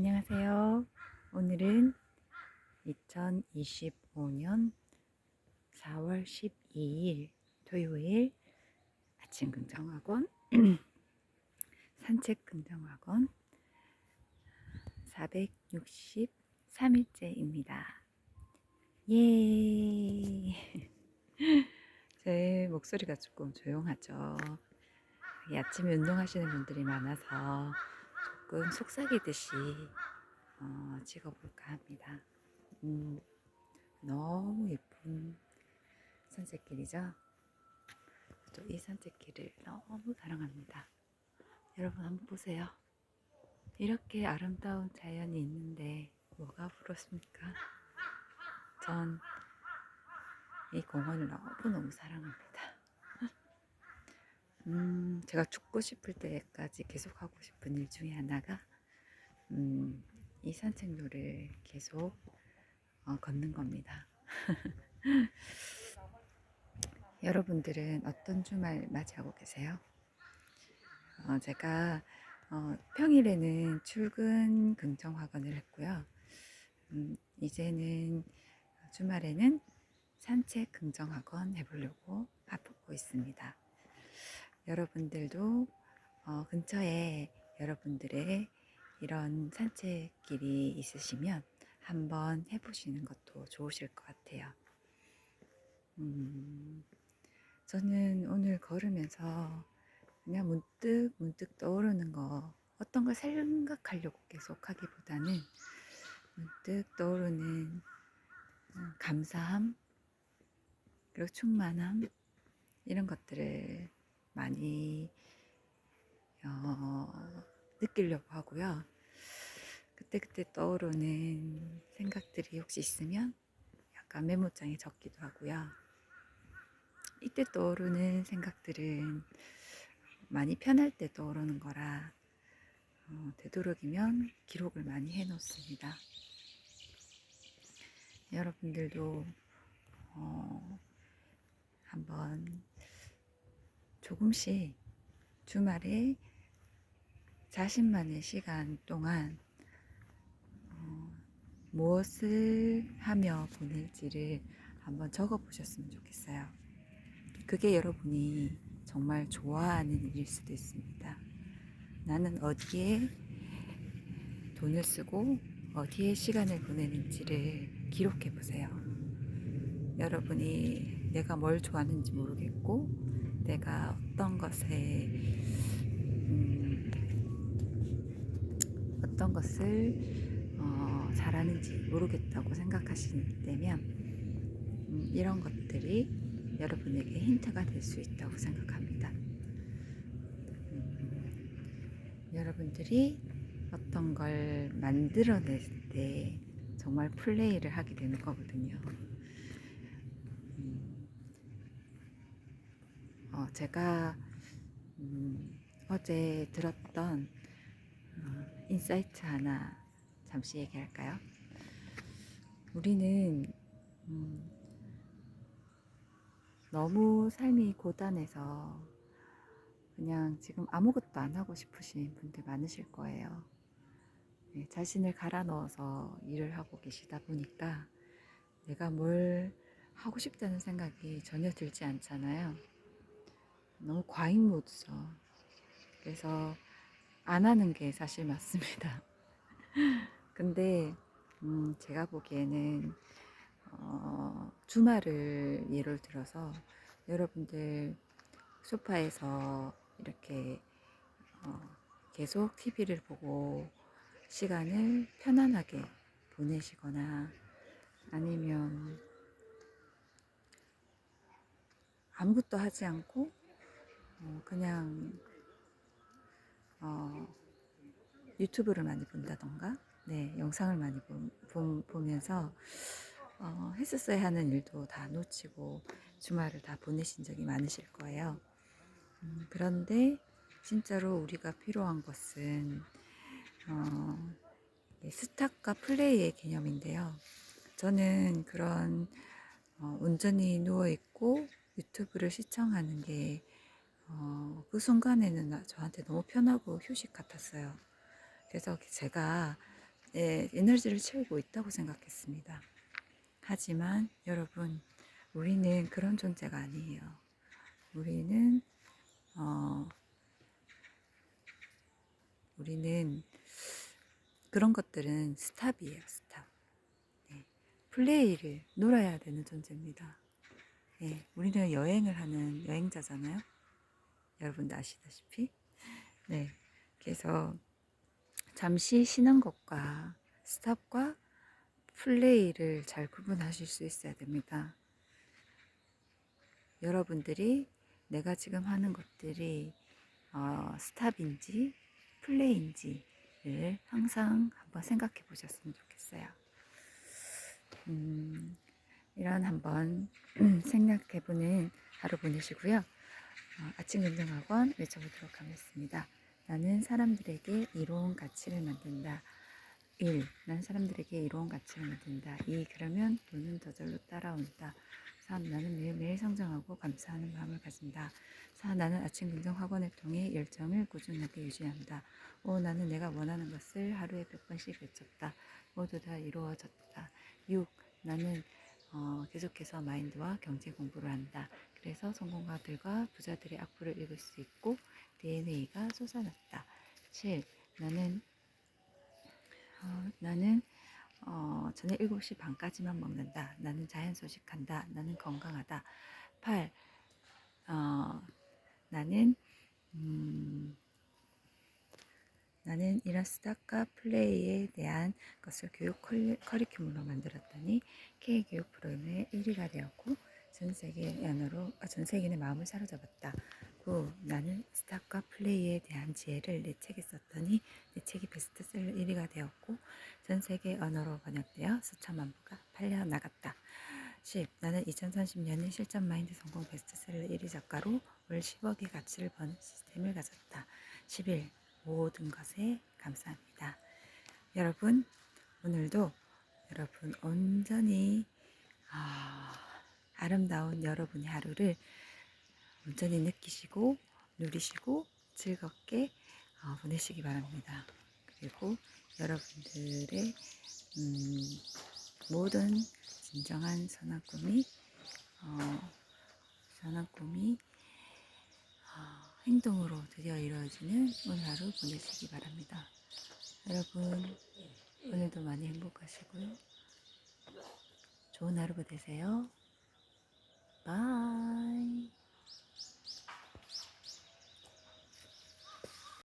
안녕하세요. 오늘은 2025년 4월 12일 토요일 아침 긍정학원 산책 긍정학원 463일째입니다. 예. 제 목소리가 조금 조용하죠. 이 아침에 운동하시는 분들이 많아서 조금 속삭이듯이 어, 찍어볼까 합니다. 음, 너무 예쁜 산책길이죠. 또이 산책길을 너무 사랑합니다. 여러분 한번 보세요. 이렇게 아름다운 자연이 있는데 뭐가 부럽습니까? 전 이 공원을 너무너무 사랑합니다. 음, 제가 죽고 싶을 때까지 계속 하고 싶은 일 중에 하나가 음, 이 산책로를 계속 어, 걷는 겁니다. 여러분들은 어떤 주말 맞이하고 계세요? 어, 제가 어, 평일에는 출근 긍정 학원을 했고요. 음, 이제는 주말에는 산책 긍정 학원 해보려고 바쁘고 있습니다. 여러분들도 어, 근처에 여러분들의 이런 산책길이 있으시면 한번 해보시는 것도 좋으실 것 같아요. 음, 저는 오늘 걸으면서 그냥 문득 문득 떠오르는 거 어떤 걸 생각하려고 계속 하기보다는 문득 떠오르는 음, 감사함 그리고 충만함 이런 것들을 많이 어, 느끼려고 하고요. 그때그때 떠오르는 생각들이 혹시 있으면 약간 메모장에 적기도 하고요. 이때 떠오르는 생각들은 많이 편할 때 떠오르는 거라 어, 되도록이면 기록을 많이 해 놓습니다. 여러분들도 어, 한번 조금씩 주말에 자신만의 시간 동안 어, 무엇을 하며 보낼지를 한번 적어 보셨으면 좋겠어요. 그게 여러분이 정말 좋아하는 일일 수도 있습니다. 나는 어디에 돈을 쓰고 어디에 시간을 보내는지를 기록해 보세요. 여러분이 내가 뭘 좋아하는지 모르겠고 내가 어떤 것에 음, 어떤 것을 어, 잘하는지 모르겠다고 생각하시면 음, 이런 것들이 여러분에게 힌트가 될 수 있다고 생각합니다. 음, 여러분들이 어떤 걸 만들어낼 때 정말 플레이를 하게 되는 거거든요. 어, 제가 음, 어제 들었던 어, 인사이트 하나 잠시 얘기할까요? 우리는 음, 너무 삶이 고단해서 그냥 지금 아무것도 안 하고 싶으신 분들 많으실 거예요. 네, 자신을 갈아 넣어서 일을 하고 계시다 보니까 내가 뭘 하고 싶다는 생각이 전혀 들지 않잖아요. 너무 과잉 모드죠. 그래서 안 하는 게 사실 맞습니다. 근데 음, 제가 보기에는 어, 주말을 예를 들어서 여러분들 소파에서 이렇게 어, 계속 TV를 보고 시간을 편안하게 보내시거나 아니면 아무것도 하지 않고 어, 그냥 어, 유튜브를 많이 본다던가 네 영상을 많이 보, 보 면서 어, 했었어야 하는 일도 다 놓치고 주말을 다 보내신 적이 많으실 거예요. 음, 그런데 진짜로 우리가 필요한 것은 어, 스탑과 플레이의 개념인데요. 저는 그런 어, 온전히 누워 있고 유튜브를 시청하는 게 어, 그 순간에는 저한테 너무 편하고 휴식 같았어요. 그래서 제가 예, 에너지를 채우고 있다고 생각했습니다. 하지만 여러분, 우리는 그런 존재가 아니에요. 우리는 어, 우리는 그런 것들은 스탑이에요, 스탑. 네. 플레이를 놀아야 되는 존재입니다. 네. 우리는 여행을 하는 여행자잖아요. 여러분도 아시다시피. 네. 그래서 잠시 쉬는 것과 스탑과 플레이를 잘 구분하실 수 있어야 됩니다. 여러분들이 내가 지금 하는 것들이 어, 스탑인지 플레이인지를 항상 한번 생각해 보셨으면 좋겠어요. 음, 이런 한번 생각해 보는 하루 보내시고요. 어, 아침 긍정학원 외쳐보도록 하겠습니다. 나는 사람들에게 이로운 가치를 만든다. 1. 난 사람들에게 이로운 가치를 만든다. 2. 그러면 돈은 저절로 따라온다. 3. 나는 매일매일 성장하고 감사하는 마음을 가진다. 4. 나는 아침 긍정 학원을 통해 열정을 꾸준하게 유지한다. 5. 나는 내가 원하는 것을 하루에 100번씩 외쳤다. 모두 다 이루어졌다. 6. 나는 어, 계속해서 마인드와 경제 공부를 한다. 그래서 성공가들과 부자들의 악플을 읽을 수 있고 DNA가 솟아났다. 7. 나는 어, 나는 어, 저녁 7시 반까지만 먹는다. 나는 자연 소식한다. 나는 건강하다. 8. 어, 나는 음, 나는 이런 스타카 플레이에 대한 것을 교육 커리큘럼으로 만들었더니 K 교육 프로그램의 1위가 되었고 전 세계 연어로 아, 전 세계인의 마음을 사로잡았다. 9. 나는 스탑과 플레이에 대한 지혜를 내 책에 썼더니 내 책이 베스트셀러 1위가 되었고 전 세계 언어로 번역되어 수천만 부가 팔려 나갔다. 10. 나는 2030년에 실전 마인드 성공 베스트셀러 1위 작가로 월 10억의 가치를 버는 시스템을 가졌다. 11. 모든 것에 감사합니다. 여러분, 오늘도 여러분 온전히 아, 아름다운 여러분의 하루를 온전히 느끼시고 누리시고 즐겁게 어, 보내시기 바랍니다. 그리고 여러분들의 음, 모든 진정한 선한 꿈이 어, 선한 꿈이 어, 행동으로 드디어 이루어지는 오늘 하루 보내시기 바랍니다. 여러분 오늘도 많이 행복하시고요. 좋은 하루 보내세요. 바이.